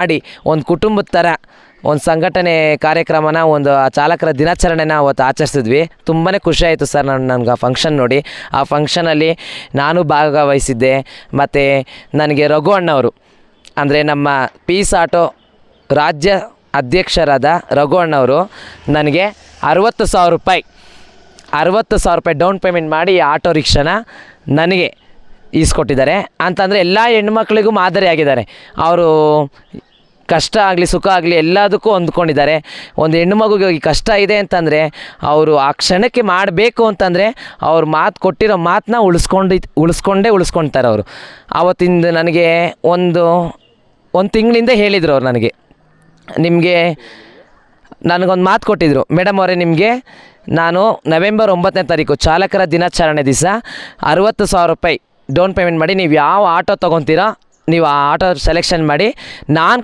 ಮಾಡಿ ಒಂದು ಕುಟುಂಬದ ಥರ ಒಂದು ಸಂಘಟನೆ ಕಾರ್ಯಕ್ರಮನ, ಒಂದು ಚಾಲಕರ ದಿನಾಚರಣೆನ ಅವತ್ತು ಆಚರಿಸಿದ್ವಿ. ತುಂಬಾ ಖುಷಿ ಆಯಿತು ಸರ್ ನಾನು ನನಗೆ ಆ ಫಂಕ್ಷನ್ ನೋಡಿ. ಆ ಫಂಕ್ಷನಲ್ಲಿ ನಾನು ಭಾಗವಹಿಸಿದ್ದೆ. ಮತ್ತು ನನಗೆ ರಘು ಅಣ್ಣವರು, ಅಂದರೆ ನಮ್ಮ ಪೀಸ್ ಆಟೋ ರಾಜ್ಯ ಅಧ್ಯಕ್ಷರಾದ ರಘು ಅಣ್ಣವರು ನನಗೆ ಅರುವತ್ತು ಸಾವಿರ ರೂಪಾಯಿ, ಅರವತ್ತು ಸಾವಿರ ರೂಪಾಯಿ ಡೌನ್ ಪೇಮೆಂಟ್ ಮಾಡಿ ಆಟೋ ರಿಕ್ಷಾನ ನನಗೆ ಈಸ್ಕೊಟ್ಟಿದ್ದಾರೆ. ಅಂತಂದರೆ ಎಲ್ಲ ಹೆಣ್ಮಕ್ಳಿಗೂ ಮಾದರಿಯಾಗಿದ್ದಾರೆ. ಅವರು ಕಷ್ಟ ಆಗಲಿ, ಸುಖ ಆಗಲಿ ಎಲ್ಲದಕ್ಕೂ ಹೊಂದ್ಕೊಂಡಿದ್ದಾರೆ. ಒಂದು ಹೆಣ್ಣು ಮಗುಗೆ ಹೋಗಿ ಕಷ್ಟ ಇದೆ ಅಂತಂದರೆ ಅವರು ಆ ಕ್ಷಣಕ್ಕೆ ಮಾಡಬೇಕು ಅಂತಂದರೆ ಅವ್ರು ಮಾತು ಕೊಟ್ಟಿರೋ ಮಾತನ್ನ ಉಳಿಸ್ಕೊಂಡು, ಉಳಿಸ್ಕೊಂಡೇ ಉಳಿಸ್ಕೊಳ್ತಾರೆ ಅವರು. ಆವತ್ತಿಂದ ನನಗೆ ಒಂದು ಒಂದು ತಿಂಗಳಿಂದ ಹೇಳಿದರು ಅವ್ರು ನನಗೆ. ನಿಮಗೆ ನನಗೊಂದು ಮಾತು ಕೊಟ್ಟಿದ್ದರು ಮೇಡಮ್ ಅವರೇ, ನಿಮಗೆ ನಾನು ನವೆಂಬರ್ ಒಂಬತ್ತನೇ ತಾರೀಕು ಚಾಲಕರ ದಿನಾಚರಣೆ ದಿವಸ ಅರುವತ್ತು ಸಾವಿರ ರೂಪಾಯಿ ಡೌನ್ ಪೇಮೆಂಟ್ ಮಾಡಿ, ನೀವು ಯಾವ ಆಟೋ ತೊಗೊತೀರೋ ನೀವು ಆ ಆಟೋ ಸೆಲೆಕ್ಷನ್ ಮಾಡಿ, ನಾನು